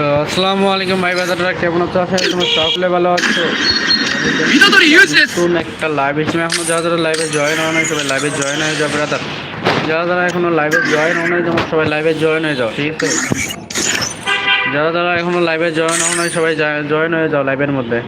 তো আসসালামু আলাইকুম ভাই বাজারটা কেমন আছো? আশা করি তোমরা সকলে ভালো আছো। নতুন একটা লাইভ এসে এখনও যারা যারা লাইভে জয়েন হওয়া নাই সবাই লাইভে জয়েন হয়ে যাও ব্রাদার যারা যারা এখনও লাইভে জয়েন হয় নাই তোমার সবাই লাইভে জয়েন হয়ে যাও ঠিক আছে? যারা যারা এখনও লাইভে জয়েন হওয়া নাই সবাই জয়েন হয়ে যাও লাইভের মধ্যে।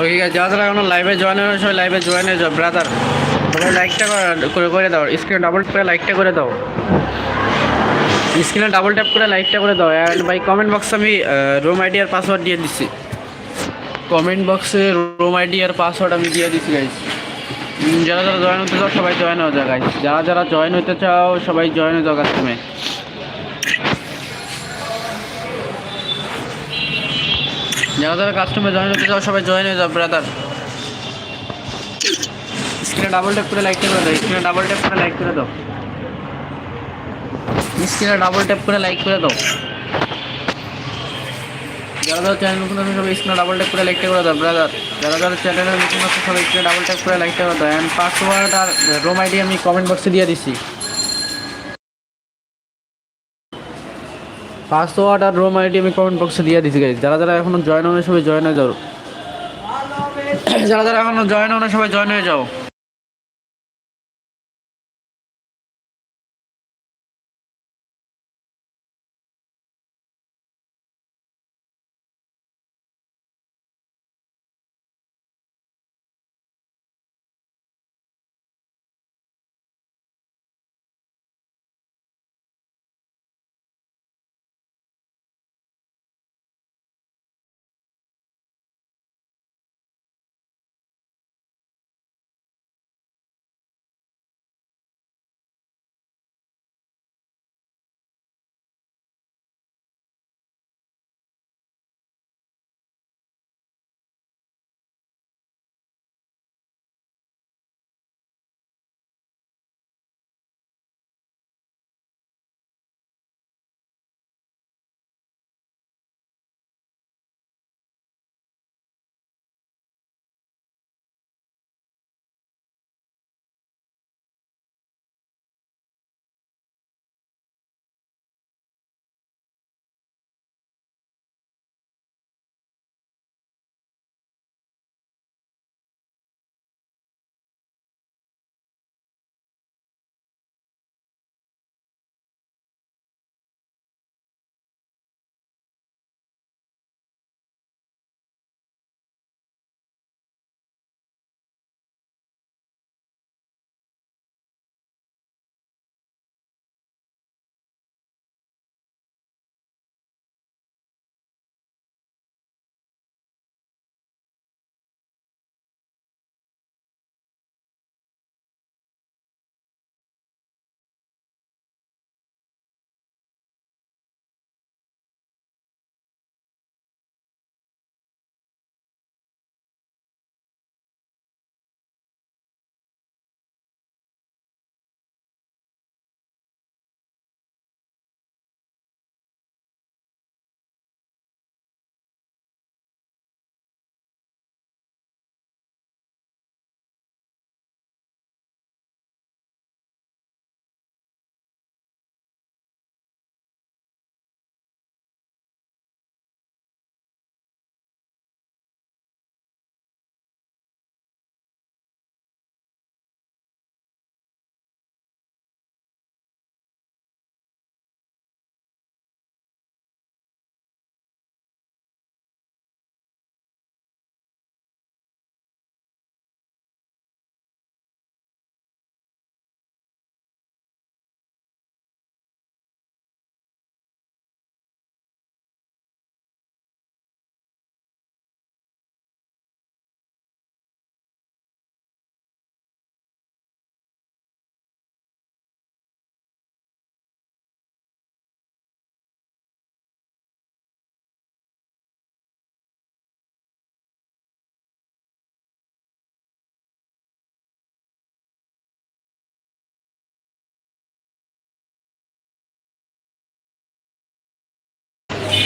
ওকে যারা যারা এখনও লাইভে জয়েন হয়ে সবাই লাইভে জয়েন হয়ে যাও ব্রাদার সবাই লাইকটা করে করে দাও স্ক্রিনে ডাবল করে লাইকটা করে দাও। স্ক্রিনে ডাবল ট্যাপ করে লাইকটা করে দাও। অ্যান্ড ভাই কমেন্ট বক্সে আমি রুম আইডি আর পাসওয়ার্ড দিয়ে দিচ্ছি কমেন্ট বক্সে রুম আইডি আর পাসওয়ার্ড আমি দিয়ে দিচ্ছি গাইজ যারা যারা জয়েন হতে চাও, সবাই জয়েন হয়ে যাও গাইজ যারা যারা জয়েন হতে চাও, সবাই জয়েন হয়ে যাও কাস্টমে যারা যারা কাস্টমে জয়েন হতে চাও সবাই জয়েন হয়ে যাও ব্রাদার স্ক্রিনে ডাবল ট্যাপ করে লাইক করে দাও স্ক্রিনে ডাবল ট্যাপ করে লাইক করে দাও। স্ক্রিনে ডাবল ট্যাপ করে লাইক করে দাও। যারা যারা চ্যানেল নতুন আছে সবাই স্ক্রিনে ডাবল ট্যাপ করে লাইকটা করে দাও ব্রাদার যারা যারা চ্যানেলে নতুন আছে সবাই স্ক্রিনে ডাবল ট্যাপ করে লাইক করে দাও। অ্যান্ড পাসওয়ার্ড আর রোম আইডি আমি কমেন্ট বক্সে দিয়ে দিচ্ছি পাসওয়ার্ড আর রোম আইডি আমি কমেন্ট বক্সে দিয়ে দিচ্ছি গাইজ যারা যারা এখনও জয়েন হয়ে সবাই জয়েন হয়ে যাও। যারা যারা এখনও জয়েন হয়ে সবাই জয়েন হয়ে যাও।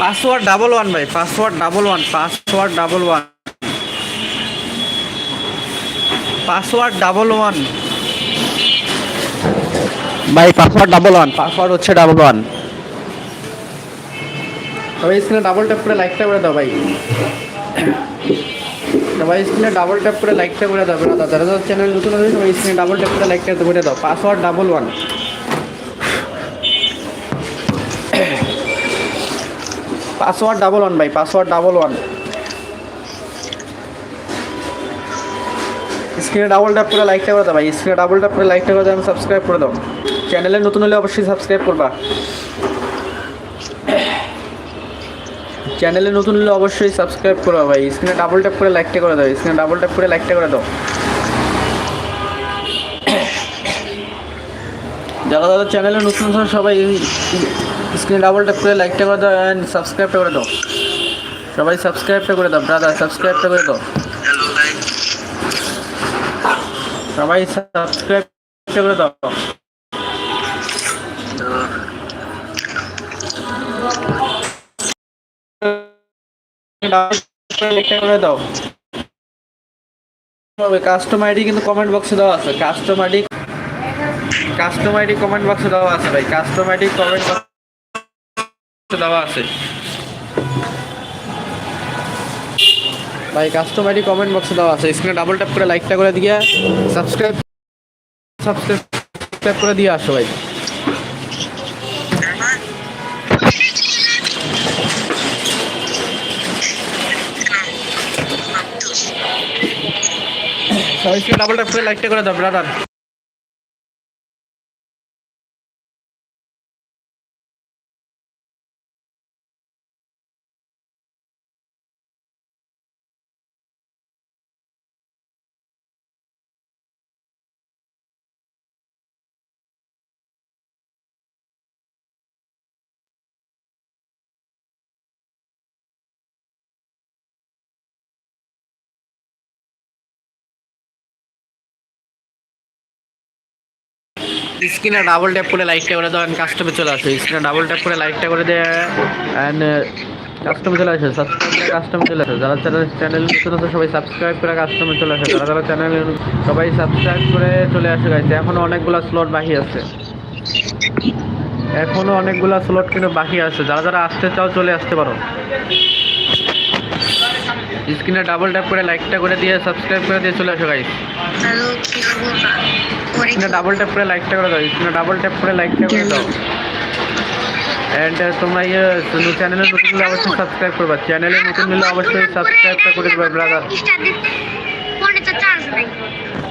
পাসওয়ার্ড ডাবল ওয়ান ভাই password double one password double one. Password double one. ভাই পাসওয়ার্ড ডাবল ওয়ান পাসওয়ার্ড হচ্ছে ডাবল ওয়ান। তবে স্ক্রিনে ডাবল ট্যাপ করে লাইকটা করে দাও ভাই। সবাই স্ক্রিনে ডাবল ট্যাপ করে লাইকটা করে দাও দাদা যারা চ্যানেল নতুন আছে সবাই স্ক্রিনে ডাবল ট্যাপ করে লাইকটা করে দাও। Password double one. Password double one ভাই, পাসওয়ার্ড ডাবল ওয়ান। স্ক্রিনে ডাবল ট্যাপ করে লাইকটা করে দাও ভাই। স্ক্রিনে ডাবল ট্যাপ করে লাইকটা করে দাও, আমি সাবস্ক্রাইব করে দাও। চ্যানেলে নতুন হলে অবশ্যই সাবস্ক্রাইব করবা। চ্যানেলে নতুন হলে অবশ্যই সাবস্ক্রাইব করবা ভাই। স্ক্রিনে ডাবল ট্যাপ করে লাইকটা করে দাও। স্ক্রিনে ডাবল ট্যাপ করে লাইকটা করে দাও। যারা যারা চ্যানেলে নতুন সবাই স্ক্রিনে ডাবল ট্যাপ করে লাইকটা করে দাও অ্যান্ড সাবস্ক্রাইবটা করে দাও। সবাই সাবস্ক্রাইবটা করে দাও ব্রাদার সাবস্ক্রাইবটা করে দাও। সবাই সাবস্ক্রাইবটা করে দাও। করে দাও। কাস্টম আইডি কিন্তু কমেন্ট বক্সে দেওয়া আছে। Custom ID custom ID comment বক্সে দেওয়া আছে ভাই। কাস্টম আইডি কমেন্ট বক্সে ভাই কাস্টম কমেন্ট বক্সে দেওয়া আছে। স্ক্রিনে ডাবল ট্যাপ করে লাইকটা করে দিয়ে সাবস্ক্রাইব সাবস্ক্রাইব করে দিয়ে আসো ভাই। ডাবল ট্যাপ করে লাইকটা করে দাও ব্রাদার স্ক্রিনে ডাবল ট্যাপ করে লাইকটা করে অ্যান্ড কাস্টমে চলে আসো। স্ক্রিনে ডাবল ট্যাপ করে লাইকটা করে দেয় অ্যান্ড কাস্টমে চলে আসে সাবস্ক্রাইব করে কাস্টমে চলে আসে। যারা চ্যানেল চ্যানেল নতুন আছে, সবাই সাবস্ক্রাইব করে কাস্টমে চলে আসে। যারা যারা চ্যানেল সবাই সাবস্ক্রাইব করে চলে আসে গাইছে এখনও অনেকগুলো স্লট বাকি আছে। এখনও অনেকগুলো স্লট কিন্তু বাকি আছে। যারা যারা আসতে চাও, চলে আসতে পারো। স্ক্রিনে ডাবল ট্যাপ করে লাইকটা করে দিয়ে সাবস্ক্রাইব করে দিয়ে চলে আসো গাইস ডাবল ট্যাপ করে লাইকটা করে দাও স্ক্রিনে ডাবল ট্যাপ করে লাইকটা করে দাও। অ্যান্ড তোমরা ইয়ে চ্যানেলে নতুন হলে অবশ্যই সাবস্ক্রাইব করবা। চ্যানেলে নতুন হলে অবশ্যই সাবস্ক্রাইবটা করে দেবে ব্রাদার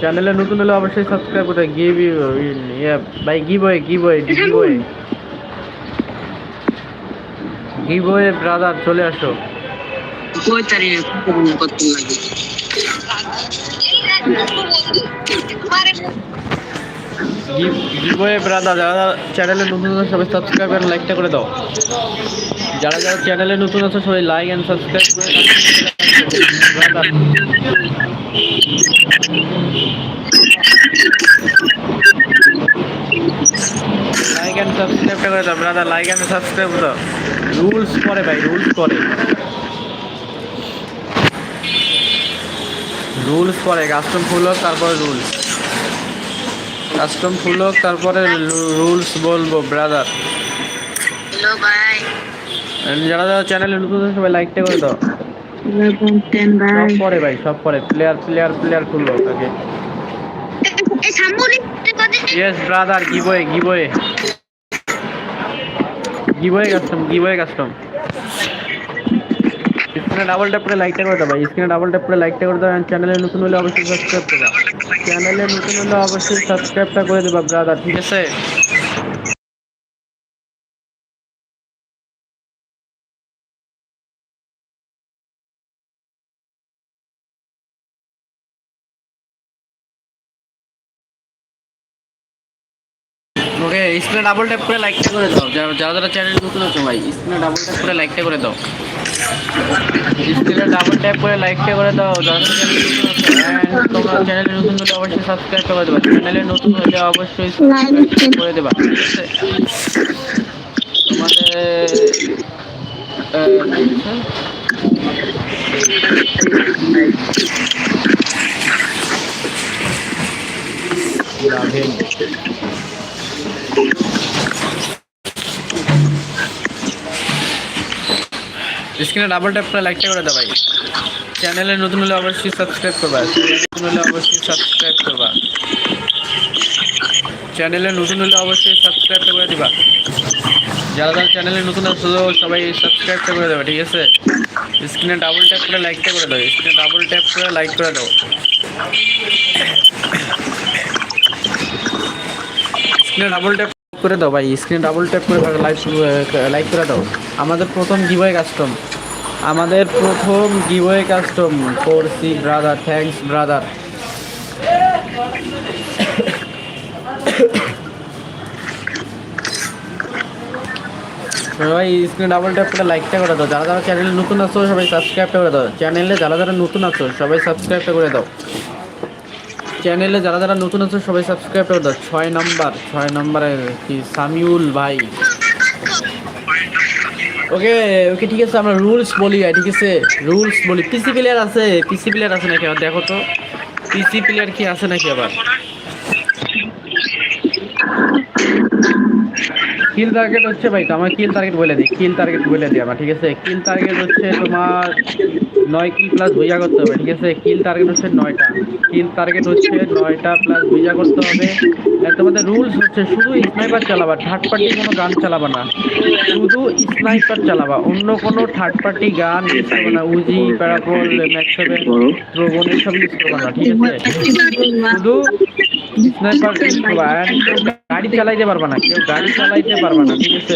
চ্যানেলে নতুন হলে অবশ্যই সাবস্ক্রাইব করতে গিভ ইয়ে by giveaway giveaway giveaway giveaway brother চলে আসো। কই ফোন করতে লাগে যারা চ্যানেলে নতুন আছে, সবাই সাবস্ক্রাইব আর লাইকটা করে দাও। যারা যারা চ্যানেলে নতুন আছে, সবাই লাইক অ্যান্ড সাবস্ক্রাইব করে লাইক অ্যান্ড সাবস্ক্রাইবটা করে দাও, ব্রাদার লাইক অ্যান্ড সাবস্ক্রাইব করে দাও। রুলস করে ভাই রুলস করে রুলস করে কাস্টম ফুল হোক তারপরে রুলস কাস্টম ফুল হোক তারপরে রুলস বলব ব্রাদার যারা যারা চ্যানেলে নতুন সবাই লাইকটা করে দাও। সব পরে ভাই সব পরে। প্লেয়ার প্লেয়ার প্লেয়ার সামনে কথা yes brother giveaway giveaway giveaway custom giveaway custom স্ক্রিনে ডাবল ট্যাপ করে লাইকটা করে দাও ভাই। স্ক্রিনে ডাবল ট্যাপ করে লাইকটা করে দাও চ্যানেলে নতুন হলে অবশ্যই সাবস্ক্রাইব করবা। চ্যানেলে নতুন হলে অবশ্যই সাবস্ক্রাইবটা করে দেবা ব্রাদার ঠিক আছে? ওকে স্ক্রিনে ডাবল ট্যাপ করে লাইকটা করে দাও। যারা যারা চ্যানেল নতুন আছে ভাই স্ক্রিনে ডাবল ট্যাপ করে লাইকটা করে দাও। স্ক্রিনে ডাবল ট্যাপ করে লাইকটা করে দাও। তোমরা চ্যানেলে নতুন হলে অবশ্যই সাবস্ক্রাইব করে দেবা। চ্যানেলে নতুন হলে অবশ্যই সাবস্ক্রাইব করে দেবা। তোমাদের স্ক্রিনে ডাবল ট্যাপ করে লাইকটা করে দাও চ্যানেলে নতুন হলে অবশ্যই সাবস্ক্রাইব করবা। নতুন হলে অবশ্যই সাবস্ক্রাইব করবা। চ্যানেলে নতুন হলে অবশ্যই সাবস্ক্রাইব করে দিবা। যারা যারা চ্যানেলে নতুন আছো, সবাই সাবস্ক্রাইবটা করে দেবে ঠিক আছে? স্ক্রিনে ডাবল ট্যাপ করে লাইকটা করে দাও। স্ক্রিনে ডাবল ট্যাপ করে লাইক করে দাও। স্ক্রিনে ডাবল ট্যাপ করে দাও ভাই স্ক্রিনে ডাবল ট্যাপ করে লাইক লাইক করে দাও। আমাদের প্রথম গিভওয়ে কাস্টম আমাদের প্রথম গিভওয়ে কাস্টম করছি ব্রাদার থ্যাঙ্কস ব্রাদার সবাই স্ক্রিনে ডাবল ট্যাপ করে লাইকটা করে দাও। যারা যারা চ্যানেলে নতুন আছো, সবাই সাবস্ক্রাইবটা করে দাও। চ্যানেলে যারা যারা নতুন আছো, সবাই সাবস্ক্রাইবটা করে দাও। চ্যানেলে যারা যারা নতুন আছে, সবাই সাবস্ক্রাইব করে দাও। ছয় নাম্বার, ছয় নাম্বারে কি সামিউল ভাই? ওকে ওকে, ঠিক আছে, আমরা রুলস বলি ঠিক আছে? রুলস বলি। পিসি প্লেয়ার আছে পিসি প্লেয়ার আছে নাকি? আবার দেখো তো। পিসি প্লেয়ার কি আছে নাকি আবার? কিল টার্গেট হচ্ছে ভাই, তো আমার কিল টার্গেট বলে দিই কিল টার্গেট বলে দিই আমার ঠিক আছে? কিল টার্গেট হচ্ছে তোমার নয় কিল প্লাস ভুইয়া করতে হবে, ঠিক আছে? কিল টার্গেট হচ্ছে নয়টা কিল টার্গেট হচ্ছে নয়টা প্লাস ভুইয়া করতে হবে। আর তোমাদের রুলস হচ্ছে শুধু স্নাইপার চালাবা থার্ড পার্টি কোনো গান চালাবা না, শুধু স্নাইপার চালাবা, অন্য কোনো থার্ড পার্টি গান না উজি প্যারাপল ম্যাক্স সেভেন ড্রোগন এসব ইউজ করবে না, ঠিক আছে? শুধু স্নাইপার ইউজ করবা গাড়ি চালাইতে পারবা না, কেউ গাড়ি চালাইতে পারবা না, ঠিক আছে?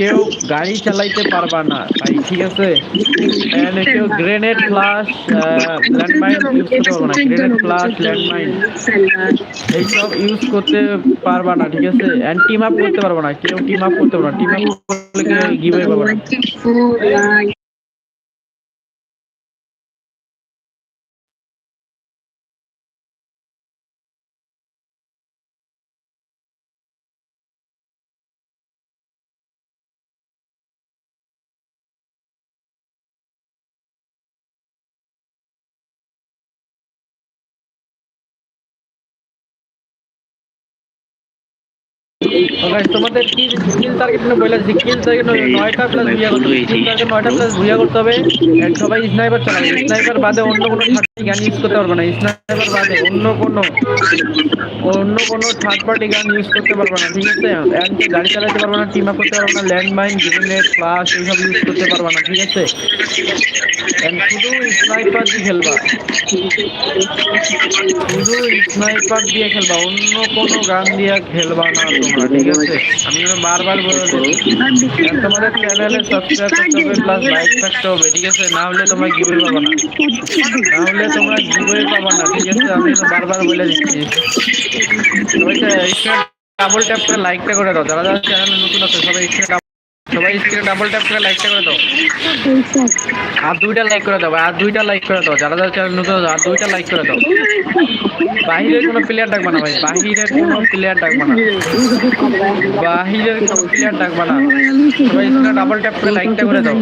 কেউ গাড়ি চালাইতে পারবা না, ভাই, ঠিক আছে? And কেউ গ্রেনেড ফ্লাশ ল্যান্ডমাইন ইউজ করতে পারবা না গ্রেনেড ফ্লাশ ল্যান্ডমাইন এইসব ইউজ করতে পারবা না, ঠিক আছে? অ্যান্ড টিম আপ করতে পারবা না, কেউ টিম আপ করতে পারবা না টিম আপ করলে গিভ গিভে পাবা না। তোমাদের কি কিল টার্গেট এইসব ইউজ করতে পারবে না, ঠিক আছে? শুধু স্নাইপার দিয়ে খেলবা। শুধু স্নাইপার দিয়ে খেলবা, অন্য কোনো গান দিয়ে খেলবা না ঠিক আছে আমি বারবার বলে তোমাদের চ্যানেলে সাবস্ক্রাইব করতে হবে প্লাস লাইক থাকতে হবে ঠিক আছে না হলে তোমরা গিভওয়ে পাবা না না হলে তোমরা গিভওয়ে পাবা না ঠিক আছে আমি বারবার বলে দিচ্ছি ডাবল ট্যাপ করে লাইকটা করে দাও যারা যারা চ্যানেলে নতুন আছে সবাই সবাই স্ক্রিনে ডাবল ট্যাপ করে লাইকটা করে দাও। আর দুইটা লাইক করে দাও আর দুইটা লাইক করে দাও। যারা যারা চ্যানেল নতুন আর দুইটা লাইক করে দাও। বাহিরের কোনো প্লেয়ার ডাকবা না ভাই, বাহিরের কোনো প্লেয়ার ডাকবা না। বাহিরের কোনো প্লেয়ার ডাকবা না। সবাই স্ক্রিনে ডাবল ট্যাপ করে লাইকটা করে দাও।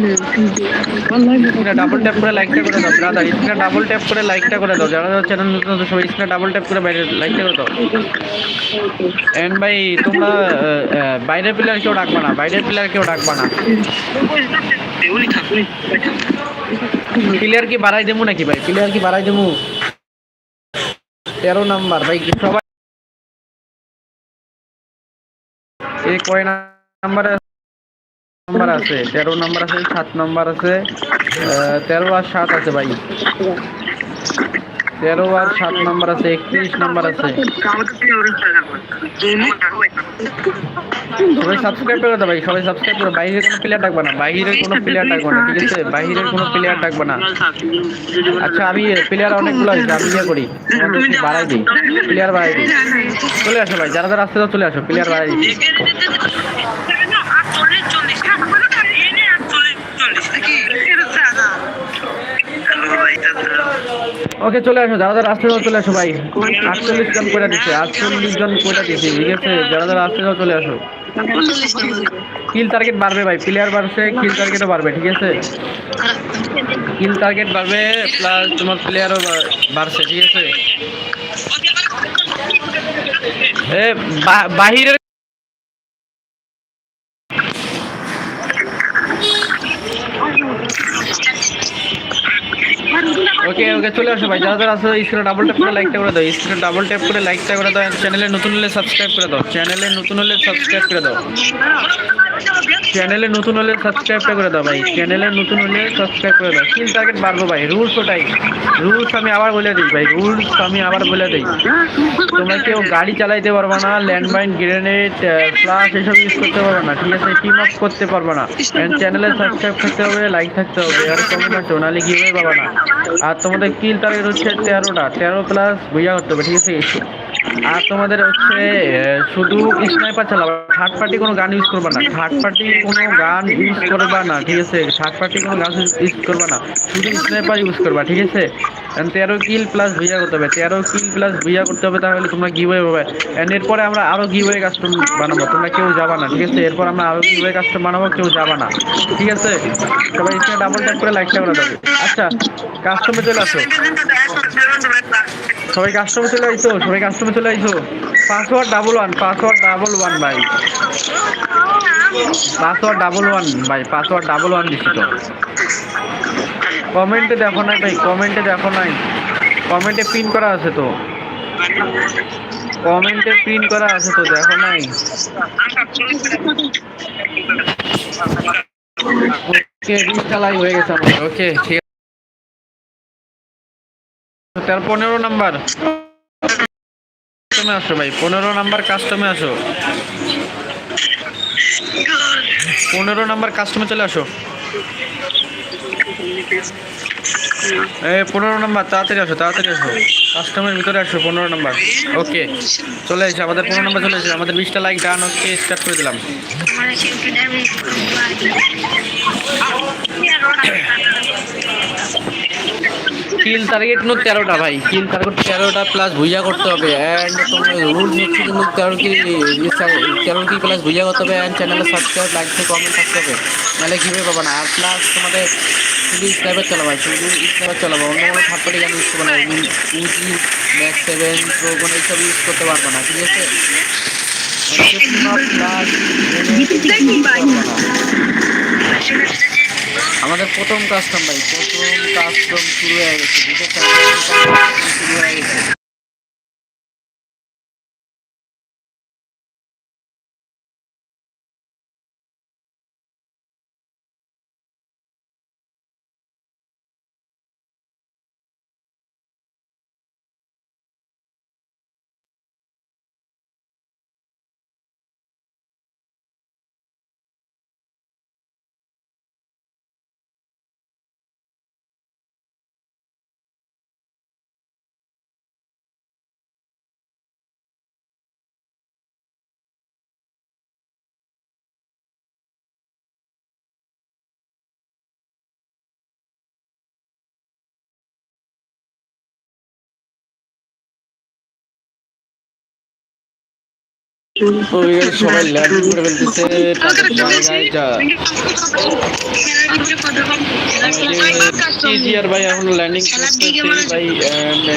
ডাবল ট্যাপ করে লাইকটা করে দাও। ব্রাদার স্ক্রিনে ডাবল ট্যাপ করে লাইকটা করে দাও। যারা যারা চ্যানেল নতুন সবাই স্ক্রিনে ডাবল ট্যাপ করে বাইরে লাইকটা করে দাও। এন্ড ভাই, তোমরা বাইরের প্লেয়ার কেউ ডাকবা না। বাইরের প্লেয়ার কেউ ডাকবা না। প্লেয়ার কি বাড়াই দেবো নাকি ভাই? প্লেয়ার কি বাড়াই দেবো তেরো নাম্বার, ভাই সবাই এই কয় নাম্বার নাম্বার আছে, তেরো নাম্বার আছে, সাত নাম্বার আছে তেরো আর সাত আছে ভাই। তেরো আর সাত নাম্বার আছে, একত্রিশ নাম্বার আছে। সবাই সাবস্ক্রাইব করে দাও ভাই, সবাই সাবস্ক্রাইব করো। বাইরের কোনো প্লেয়ার ডাকবে না বাইরের কোনো প্লেয়ার ডাকবে না, ঠিক আছে? বাইরের কোনো প্লেয়ার ডাকবে না। আচ্ছা আমি প্লেয়ার অনেকগুলো আছে, আমি ইয়ে করি। বাড়াই দিই। প্লেয়ার বাড়াই দিই। চলে আসো ভাই, যারা যারা আসতে চলে আসো প্লেয়ার বাড়াই দিই। ওকে, চলে আসো, যারা যারা আসতে চলে আসো ভাই। আটচল্লিশ জন করে দিচ্ছে আটচল্লিশ জন করে দিচ্ছে ঠিক আছে? যারা যারা আসতে চলে আসো। কিল টার্গেট বাড়বে ভাই প্লেয়ার বাড়ছে কিল টার্গেটও বাড়বে, ঠিক আছে? কিল টার্গেট বাড়বে প্লাস তোমার প্লেয়ারও বাড়ছে, ঠিক আছে? এ বাহিরের ওকে ওকে চলে আসো ভাই। যারা যারা আসো স্ক্রিনে ডাবল ট্যাপ করে লাইকটা করে দাও। স্ক্রিনে ডাবল ট্যাপ করে লাইকটা করে দাও। চ্যানেলে নতুন হলে সাবস্ক্রাইব করে দাও। চ্যানেলে নতুন হলে সাবস্ক্রাইব করে দাও। চ্যানেলে নতুন হলে সাবস্ক্রাইবটা করে দাও ভাই। চ্যানেলে নতুন হলে সাবস্ক্রাইব করে দাও। কিল টার্গেট বাড়বো ভাই। রুলস ওটাই। রুলস আমি আবার বলে দিই ভাই। রুলস আমি আবার বলে দিই। তোমরা কেউ গাড়ি চালাইতে পারবে না ল্যান্ডমাইন গ্রেনেড প্লাস এসব ইউজ করতে পারবে না, ঠিক আছে? টিম আপ করতে পারবে না। চ্যানেলে সাবস্ক্রাইব থাকতে হবে লাইক থাকতে হবে, আর কমেন্ট নাহলে গিয়ে পাবে না। আর তোমাদের কিল টার্গেট হচ্ছে তেরোটা। তেরো প্লাস বুঝা করতে হবে, ঠিক আছে? আর তোমাদের হচ্ছে শুধু স্নাইপার চালাবা থার্ড পার্টি কোনো গান ইউজ করবে না। থার্ড পার্টি কোনো গান ইউজ করবা না, ঠিক আছে? থার্ড পার্টি কোনো গান ইউজ করবা না। শুধু স্নাইপার ইউজ করবা, ঠিক আছে? And তেরো কিল প্লাস ভিজা করতে হবে। তেরো কিল প্লাস ভিজা করতে হবে তাহলে তোমরা গিভওয়ে পাবে। এন্ড এরপরে আমরা আরও গিভওয়ে কাস্টম বানাবো। তোমরা কেউ যাবা না, ঠিক আছে? এরপর আমরা আরও গিভওয়ে কাস্টম বানাবো, কেউ যাবা না, ঠিক আছে? সবাই এখানে ডাবল ট্যাপ করে লাইকটা করে দেবে আচ্ছা কাস্টমে চলে আসো। সবাই কাস্টমে চলে আইসো, সবাই কাস্টমে চলে আইসো। Password double one password double one ভাই। পাসওয়ার্ড ডাবল ওয়ান ভাই পাসওয়ার্ড ডাবল ওয়ান দিছি তো। কমেন্টে দেখো নাই ভাই কমেন্টে দেখো নাই। কমেন্টে পিন করা আছে তো। কমেন্টে পিন করা আছে তো, দেখো নাই। ওকে রিস্টালাই হয়ে গেছে আমার ওকে ঠিক আছে। তার পনেরো নাম্বার। কাস্টমে আসো ভাই, পনেরো নাম্বার কাস্টমে আসো। পনেরো নাম্বার কাস্টমে চলে আসো। এই পনেরো নাম্বার, তাড়াতাড়ি আসো তাড়াতাড়ি আসো। কাস্টমের ভিতরে আসো, পনেরো নাম্বার। ওকে চলে এসে, আমাদের পনেরো নাম্বার চলে এসে। আমাদের বিশটা লাইক ডান ওকে স্টার্ট করে দিলাম। কিল টার্গেট কিন্তু তেরোটা ভাই। কিল টার্গেট তেরোটা প্লাস ভুইয়া করতে হবে। অ্যান্ড তোমার রুলস হচ্ছে কিন্তু তেরো কি তেরো কি প্লাস ভুইয়া করতে হবে অ্যান্ড চ্যানেলে সাবস্ক্রাইব লাইক থেকে কমেন্ট থাকতে হবে। নাহলে কীভাবে পাবা না? আর প্লাস তোমাদের শুধু স্নাইপার চালাবা শুধু স্নাইপার চালাবা। অন্য কোনো থার্ড পার্টি গান ইউজ করবে না। উজি ম্যাক্স সেভেন প্রো কোনো এইসব ইউজ করতে পারব না ঠিক আছে? আমাদের প্রথম কাস্টম ভাই প্রথম কাস্টম শুরু হয়ে গেছে শুরু হয়ে গেছে। সবাই ল্যান্ড করে ফেলতেছে কেজিআর ভাই এখন ল্যান্ডিং ভাই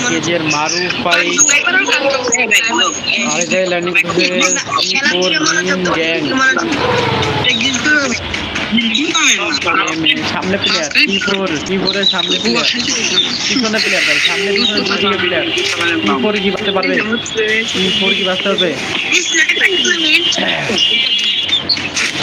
কেজিআর মারুফ ভাই আর যাই ল্যান্ডিং মিন গ্যাং। সামনে প্লেয়ার টি ফোর টি সামনে প্লেয়ার পিছনে প্লেয়ার ভাই সামনে পিছনে প্লেয়ার টি ফোর কি বাঁচতে পারবে টি ফোর কি বাঁচতে পারবে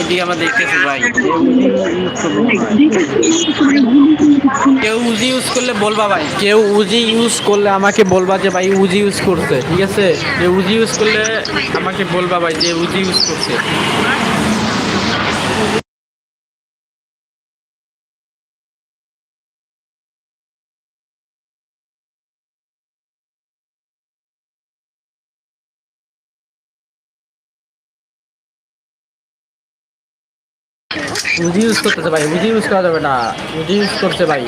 এদিকে আমরা দেখতেছি ভাই। কেউ উজি ইউজ করলে বলবা ভাই। কেউ উজি ইউজ করলে আমাকে বলবা যে ভাই উজি ইউজ করছে, ঠিক আছে? যে উজি ইউজ করলে আমাকে বলবা ভাই যে উজি ইউজ করছে। উজি ইউজ করতেছে ভাই? উজি ইউজ করা যাবে না? উজি ইউজ করছে ভাই?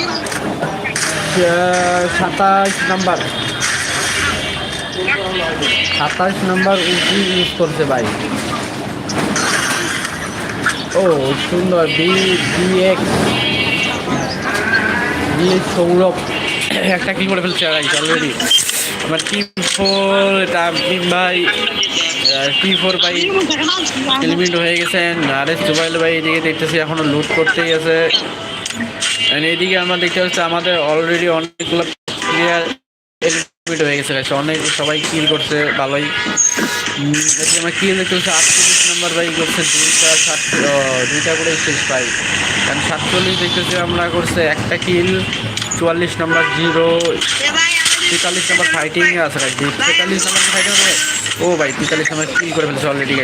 সাতাশ নাম্বার। সাতাশ নাম্বার উজি ইউজ করছে ভাই? ও, সুন্দর। B B X B Sourav. একটা কি করে ফেলছে অলরেডি আমার টি ফোর তামিম ভাই টি ফোর ভাই এলিমিনেট হয়ে গেছেন আর এস জুবাইল ভাই এদিকে দেখতেছি, এখনও লুট করতে গেছে এইদিকে আমরা দেখতে পাচ্ছি, আমাদের অলরেডি অনেকগুলো প্লেয়ার এলিমিনেট হয়ে গেছে. অনেক সবাই কিল করছে, ভালোই। এদিকে আমরা কিল দেখতে পাচ্ছি, আটচল্লিশ নাম্বার ভাই করছে, দুইটা সাত দুইটা করে শেষ ভাই। কারণ সাতচল্লিশ দেখতেছি, আমরা করছে একটা কিল চুয়াল্লিশ নম্বর জিরো, তেতাল্লিশ নম্বর ফাইটিং আছে ভাই তেতাল্লিশ নম্বর ফাইটিং ও ভাই, তেতাল্লিশ নম্বর কিল করে ফেলেছে অলরেডি